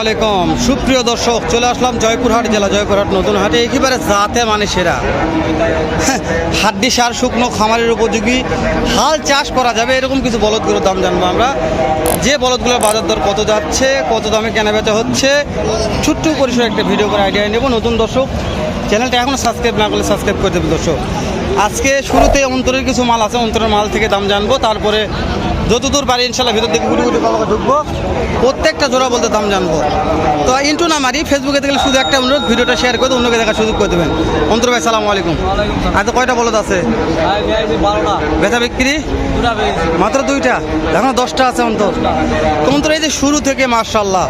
আলাইকুম। সুপ্রিয় দর্শক, চলে আসলাম জয়পুরহাট জেলা। জয়পুরহাট নতুন হাটে, একেবারে জাতে মানে সেরা। হাড্ডি সার, শুকনো খামারের উপযোগী। হাল চাষ করা যাবে, এরকম কিছু বলদগুলোর দাম জানব আমরা। যে বলদগুলোর বাজার দর কত যাচ্ছে, কত দামে কেনা বেচা হচ্ছে, ছোট্ট পরিসরে একটা ভিডিও করে আইডিয়া নেব। নতুন দর্শক, চ্যানেলটা এখনও সাবস্ক্রাইব না করলে সাবস্ক্রাইব করে দেবেন দর্শক। আজকে শুরুতে অন্তরের কিছু মাল আছে, অন্তরের মাল থেকে দাম জানব। তারপরে যতদূর পারি ইনশাল্লাহ ভিতর দিকে গুটি গুটি বাবাকে ঢুকবো। প্রত্যেকটা জোড়া বলতে দাম জানব। তো ইন্টু না মারি ফেসবুকে দেখলে শুধু একটা অনুরোধ ভিডিওটা শেয়ার করে অন্যকে দেখার সুযোগ করে দেবেন। অন্তর ভাই সালাম আলাইকুম। আজ কয়টা বলদ আছে? বেচা বিক্রি? মাত্র দুইটা। এখনও দশটা আছে অন্তর। অন্তর এই যে শুরু থেকে মার্শাল্লাহ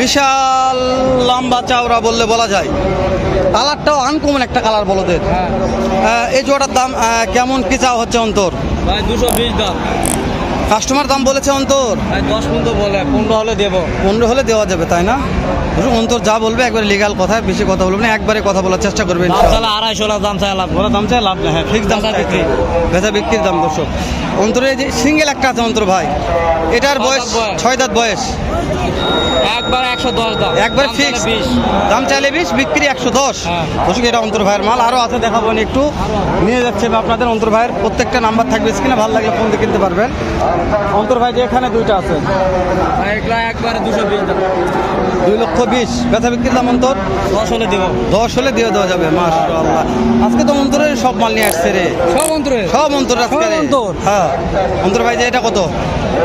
বিশাল লম্বা চাওড়া বললে বলা যায়। কালারটাও আনকমন একটা কালার বলদের। এই জোড়াটার দাম কেমন কি চাওয়া হচ্ছে অন্তর? দুশো বিশ দাম। কাস্টমার দাম বলেছে অন্তর? দশ পনেরো বলে পনেরো হলে দেবো। পনেরো হলে দেওয়া যাবে তাই না? অন্তর যা বলবে একবারে লিগাল কথা বেশি কথা বলবে না একবারে কথা বলার চেষ্টা করবে আড়াইশো দাম চাই লাভ ওরা দাম চাই লাভ না হ্যাঁ ফিক্স দাম বিক্রি। ভেজা বিক্রির দাম দর্শক। অন্তরে যে সিঙ্গেল একটা আছে অন্তর ভাই এটার বয়স বয়স। ছয় দাঁত বয়স। একবার একশো দশ দাম। একবার ফিক্স দাম চাইলে বিশ বিক্রি একশো দশ। হ্যাঁ। দর্শক এটা অন্তর ভাইয়ের মাল। আরও আছে দেখাবো একটু। নিয়ে যাচ্ছে আপনাদের অন্তর ভাইয়ের। প্রত্যেকটা নাম্বার থাকবে স্ক্রিনে ভালো লাগলে ফোন দিয়ে কিনতে পারবেন। অন্তর ভাই যে এখানে দুইটা আছে? এগুলা দুশো বিশ দাম। দুই লক্ষ বিশ। বেচা বিক্রির দাম অন্তর? দশ হলে দেবো। দশ হলে দিয়ে দেওয়া যাবে মাশাআল্লাহ। আজকে তো অন্তরের সব মাল নিয়ে আসছে রে। সব অন্তরে সব অন্তর আজকে অন্তর? হ্যাঁ। অন্তর ভাই যে এটা কত?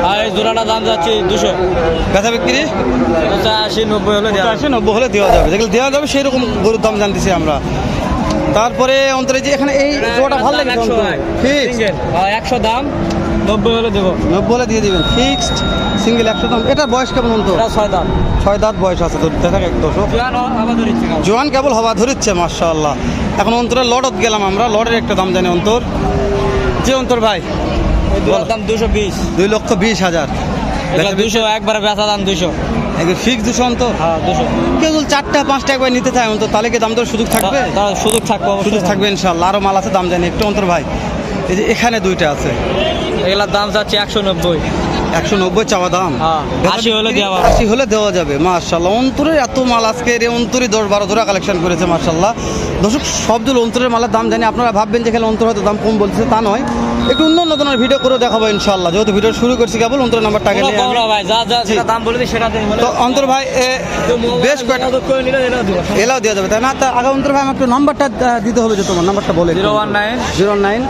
আর এই জোড়াটা দাম যাচ্ছে দুশো। বেচা বিক্রি? আশি নব্বই হলে দেওয়া পঁচাশি নব্বই হলে দেওয়া যাবে। যেগুলো দেওয়া যাবে সেই রকম গরুর দাম জানতেছি আমরা। তারপরে অন্তরে যে এখানে এই জোড়াটা ভালো লাগে একশো। হ্যাঁ, একশো দাম। নব্বই হলে দেবো। নব্বই হলে দিয়ে দিবেন। ফিক্সড সিঙ্গেল একশো দাম। এটার বয়স কেমন অন্তর এটা ছয় দাম ছয় দাঁত বয়স আছে তো দেখা এক দশক জোয়ান কেবল হওয়া ধরিচ্ছে মার্শাল্লাহ এখন অন্তরের লডত গেলাম আমরা। লডের একটা দাম জানি অন্তর। যে অন্তর ভাই। দুটার দাম দুশো বিশ। দুই লক্ষ বিশ হাজার। এটা দুশো একবারে বেচা দাম দুশো ফিক্স দুশো অন্তর? হ্যাঁ দুশো। কেউ যদি চারটা পাঁচটা একবার নিতে চায় অন্তর তাহলে কি দাম দর সুযোগ থাকবে? সুযোগ থাকবে সুযোগ থাকবে ইনশাল্লাহ আরও মাল আছে দাম জানি। একটু অন্তর ভাই এই যে এখানে দুইটা আছে। এগুলার দাম যাচ্ছে একশো নব্বই। একশো নব্বই চাওয়া দাম। হ্যাঁ, আশি হলে দেওয়া। আশি হলে দেওয়া যাবে মার্শাল্লাহ অন্তরের এত মাল আজকে রে অন্তরই দশ বারো ধরা কালেকশন করেছে মার্শাল্লাহ দর্শক সবগুলো অন্তরের মালের দাম জানি আপনারা ভাববেন যে খেলে অন্তর হয়তো দাম কম বলছে তা নয়। একটু অন্য অন্য ধরনের ভিডিও করে দেখাবো ইনশাল্লাহ যেহেতু ভিডিও শুরু করছি কেবল অন্তরের নাম্বারটা জি। দাম বলে দিই সেটা দিই তো অন্তর ভাই বেশ কয়েকটা এলাও দেওয়া যাবে তাই না? তা আগে অন্তর ভাই আমার একটু নাম্বারটা দিতে হবে যে তোমার নাম্বারটা বলে zero one nine. Zero nine.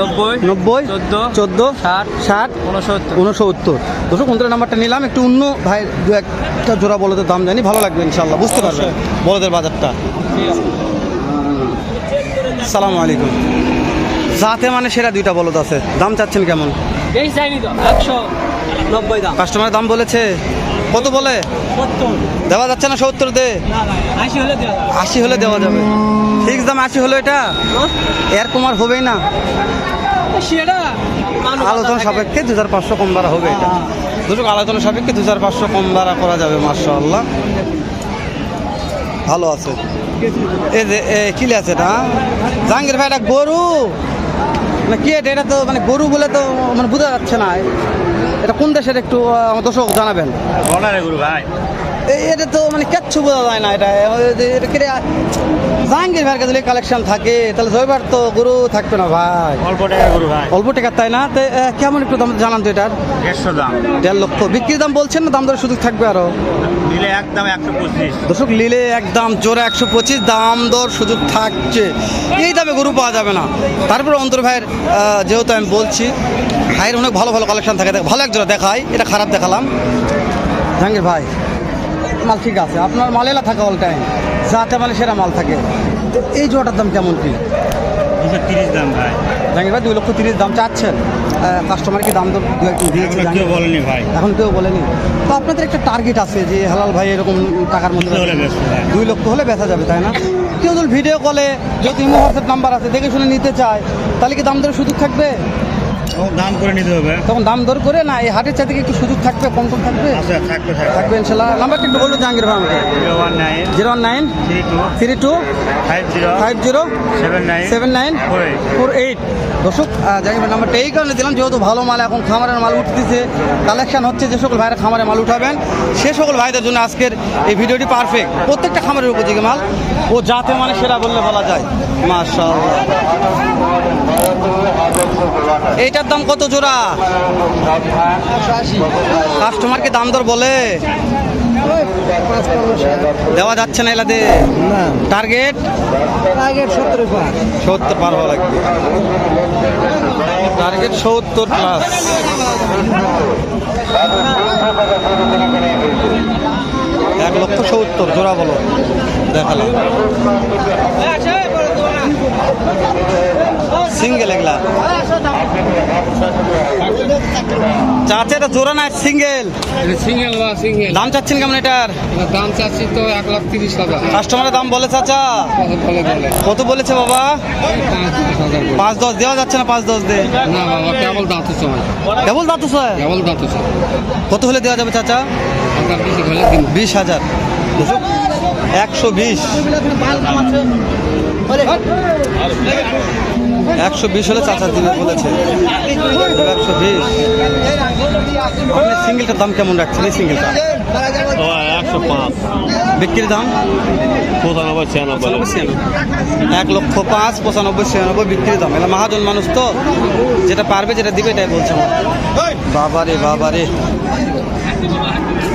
নব্বই নব্বই চোদ্দ চোদ্দ ষাট ষাট উনসত্তর উনসত্তর দর্শক অন্তরের নাম্বারটা নিলাম। একটু অন্য ভাই দু একটা জোড়া বলদের দাম জানি। ভালো লাগবে ইনশাল্লাহ বুঝতে বলদের বাজারটা। সালাম আলাইকুম। যাতে মানে সেরা দুইটা বলদ আছে। দাম চাচ্ছেন কেমন? এই চাইনি তো একশো নব্বই দাম। কাস্টমারের দাম বলেছে কত বলে? দেওয়া যাচ্ছে না সত্তর দে। আশি হলে দেওয়া যাবে। আশি হলে দেওয়া যাবে। ফিক্স দাম আশি হলো এটা? এর কমার হবেই না। আলোচনা সাপেক্ষে দু হাজার পাঁচশো কম বাড়া হবে এটা। দুটো আলোচনা সাপেক্ষে দু হাজার পাঁচশো কম বাড়া করা যাবে মার্শাল্লাহ ভালো আছে। এই যে কিলে আছে এটা হ্যাঁ? জাহাঙ্গীর ভাই এটা গরু? না কি এটা? এটা তো মানে গরু বলে তো মানে বোঝা যাচ্ছে না। এটা কোন দেশের একটু দর্শক জানাবেন? গরু, ভাই। এটা তো মানে কিচ্ছু বোঝা যায় না এটা। জাহাঙ্গীর ভাইয়ের কাছে কালেকশন থাকে তাহলে জয়বার তো গরু থাকবে না ভাই। অল্প টাকা গুরু ভাই। অল্প টাকার তাই না? তো কেমন একটু দাম জানান তো এটার? দেড়শো দাম। দেড় লক্ষ। বিক্রির দাম বলছেন না দাম দর সুযোগ থাকবে আরও? দিলে একদম একশো পঁচিশ। দর্শক লিলে একদম জোরে একশো পঁচিশ দাম দর সুযোগ থাকছে। এই দামে গরু পাওয়া যাবে না। তারপরে অন্তর ভাইয়ের যেহেতু আমি বলছি ভাইয়ের অনেক ভালো ভালো কালেকশন থাকে। ভালো একজোড়া দেখাই এটা খারাপ দেখালাম। জাহাঙ্গীর ভাই মাল ঠিক আছে আপনার মাল এলা থাকে অল টাইম যাতে মানে সেরা মাল থাকে। তো এই জোড়াটার দাম কেমন কি? দুশো তিরিশ দাম ভাই। জাহাঙ্গীর ভাই দুই লক্ষ তিরিশ দাম চাচ্ছেন। কাস্টমার কি দাম দর দিয়েছে কেউ বলেনি ভাই। এখন কেউ বলেনি। তো আপনাদের একটা টার্গেট আছে যে হালাল ভাই এরকম টাকার মধ্যে ভাই। দুই লক্ষ হলে বেচা যাবে তাই না? কেউ যদি ভিডিও কলে যদি হোয়াটসঅ্যাপ নাম্বার আছে দেখে শুনে নিতে চায় তাহলে কি দাম দরের সুযোগ থাকবে? দাম করে নিতে হবে। তখন দাম দর করে না এই হাটের চারদিকে একটু সুযোগ থাকবে কম কম থাকবে? আচ্ছা থাকবে থাকবে। ইনশাল্লাহ। নাম্বারটা একটু বলল জাহাঙ্গীর ভাই আমাকে zero one nine zero one nine three two three two five zero five zero seven nine seven nine four eight. Four eight. দর্শক ভাই নাম্বারটা এই কারণে দিলাম। যেহেতু ভালো মাল, এখন খামারের মাল উঠতেছে কালেকশন হচ্ছে যে সকল ভাইরা খামারে মাল উঠাবেন, সে সকল ভাইদের জন্য আজকের এই ভিডিওটি পারফেক্ট প্রত্যেকটা খামারের উপযোগী মাল, ও যাতে মানে সেরা বললে বলা যায়। মার্শাল এইটার দাম কত জোড়া? কাস্টমারকে দাম দর বলে। দেওয়া যাচ্ছে না এলাদে? টার্গেট টার্গেট সত্তর পার হওয়া লাগবে। টার্গেট সত্তর প্লাস এক লক্ষ সত্তর জোড়া বলো। দেখালাম। সিঙ্গেল এগুলা। চাচা এটা জোড়া না সিঙ্গেল? সিঙ্গেল বা সিঙ্গেল। দাম চাচ্ছেন কেমন এটার? দাম চাচ্ছি তো এক লাখ তিরিশ হাজার। কাস্টমারের দাম বলে চাচা। কত বলে বলে? কত বলেছে বাবা? পাঁচ দশ দেওয়া যাচ্ছে না পাঁচ দশ দে না বাবা কেবল দাঁতু চাই কেবল দাঁত স্যার কেবল দাঁতু চাই কত হলে দেওয়া যাবে চাচা? বিশ হাজার। একশো বিশ। একশো বিশ হলে চাচা দিবে বলেছে। একশো বিশ। আপনি সিঙ্গেলটার দাম কেমন রাখছেন? এই সিঙ্গেলটা। একশো পাঁচ। বিক্রির দাম? পঁচানব্বই ছিয়ানব্বই। এক লক্ষ পাঁচ পঁচানব্বই ছিয়ানব্বই বিক্রির দাম। এটা মহাজন মানুষ তো। যেটা পারবে যেটা দিবে এটাই বলছে বাবারে বাবারে।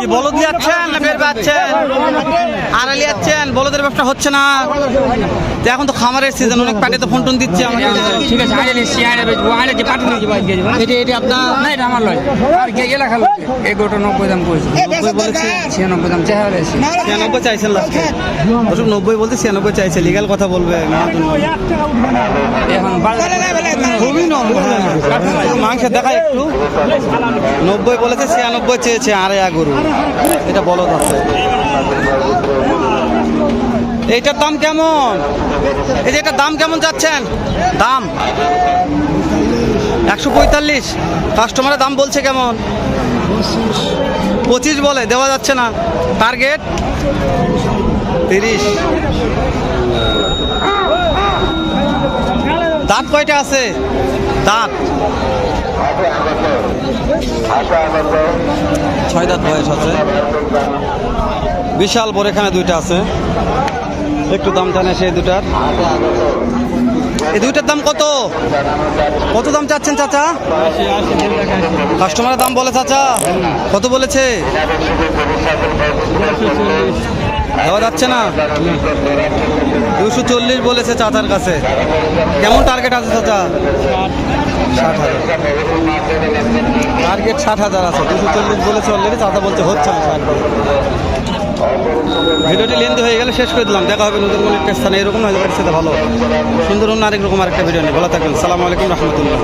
কি বলদ যাচ্ছেন পাচ্ছেন? আড়ালি যাচ্ছেন বলদের ব্যবসা হচ্ছে না। তো এখন তো খামারের সিজন অনেক পাটে তো ফোন টোন দিচ্ছে আমাকে ঠিক আছে আগে নিচ্ছি বেচবো আগে যে নিয়ে যাব আজকে এটা এটা আপনার? না এটা আমার লয়। আর কে এলাকা লোক এই গোটা নব্বই দাম করেছে নব্বই বলেছে ছিয়ানব্বই দাম চাইছেন লাস্টে নব্বই বলতে ছিয়ানব্বই চাইছে। লিগাল কথা বলবে এখন খুবই মাংস দেখা একটু। নব্বই বলেছে ছিয়ানব্বই চেয়েছে আরে গরু। এটা বলো আছে এইটার দাম কেমন? এই যে এটার দাম কেমন যাচ্ছেন? দাম? একশো পঁয়তাল্লিশ। কাস্টমারের দাম বলছে কেমন? পঁচিশ বলে, দেওয়া যাচ্ছে না। টার্গেট তিরিশ। দাঁত কয়টা আছে? দাঁত। ছয় বয়স আছে। বিশাল বড় এখানে দুইটা আছে। একটু দাম জানে সেই দুটার এই দুইটার দাম কত? কত দাম চাচ্ছেন চাচা? কাস্টমারের দাম বলে চাচা। কত বলেছে? দেওয়া যাচ্ছে না। দুশো চল্লিশ বলেছে চাচার কাছে। কেমন টার্গেট আছে চাচা? ষাট হাজার। টার্গেট ষাট হাজার আছে। দুশো চল্লিশ বলেছে অলরেডি চাঁদা বলতে হচ্ছে না ভিডিওটি লেন্দি হয়ে গেলে শেষ করে দিলাম। দেখা হবে নতুন কোনো একটা স্থানে। এরকম হয়তো সেটা ভালো সুন্দর অন্য আরেক রকম আরেকটা ভিডিও নিয়ে। ভালো থাকবেন। সালামু আলাইকুম, রহমতুল্লাহ।